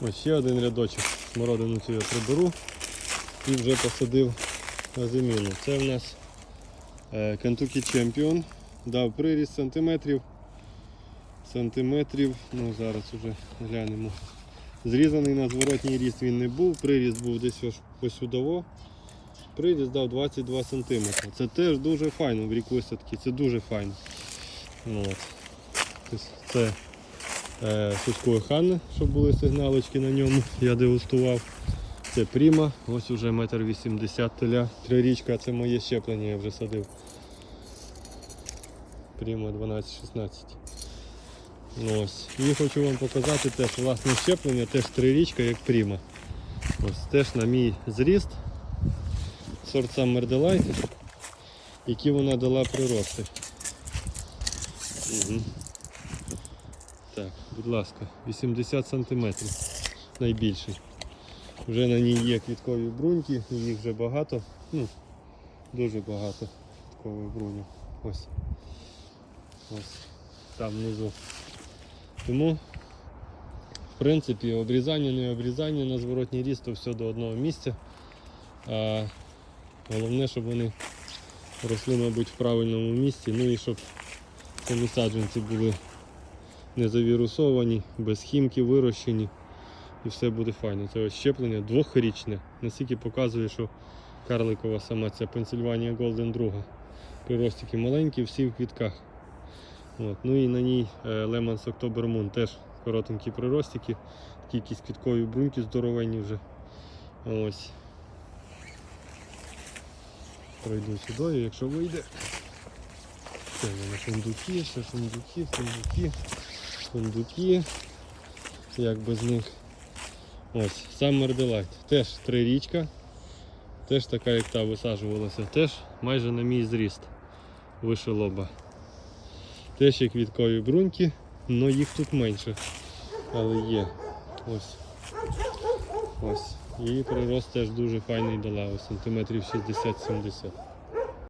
Ось ще один рядочок. Смородину цю я приберу і вже посадив на заміну. Це в нас е, Kentucky Champion. Дав приріст сантиметрів. Сантиметрів, ну зараз уже глянемо. Зрізаний на зворотній ріст він не був, приріст був десь ось посюдово. Приріст дав 22 см. Це теж дуже файно в рік висадки, це дуже файно. От. Тобто Це е, Сучкове щоб були сигналочки на ньому, я дегустував. Це Пріма, ось уже метр вісімдесят теля. Трирічка, це моє щеплення, я вже садив. Пріма 12-16. Ну, Ось. І хочу вам показати теж власне щеплення, теж трирічка, як Пріма. Ось теж на мій зріст. Сорт Summer Delight, які вона дала прирости. Угу. Так, будь ласка, 80 см найбільший. Вже на ній є квіткові бруньки, їх вже багато. Ну, дуже багато квіткових брунів. Ось. Ось. Там внизу. Тому, в принципі, обрізання, не обрізання на зворотній ріст, то все до одного місця. А головне, щоб вони росли, мабуть, в правильному місці. Ну і щоб самі саджанці були не завірусовані, без хімки вирощені. І все буде файно. Це ось щеплення двохрічне. Наскільки показує, що карликова сама ця Пенсильванія Голден друга. Приростики маленькі, всі в квітках. От. Ну і на ній Lemons October Moon теж коротенькі приростики, такі якісь квіткові бруньки здоровенні вже. Ось. Пройду сюди, якщо вийде. Це в фундуки, ще фундуки, фундуки, фундуки. Як без них. Ось, Summer Delight. Теж трирічка. Теж така, як та висаджувалася. Теж майже на мій зріст вище лоба. Теж є квіткові бруньки, але їх тут менше. Але є. Ось. Ось. І прирост теж дуже файний дала, сантиметрів 60-70.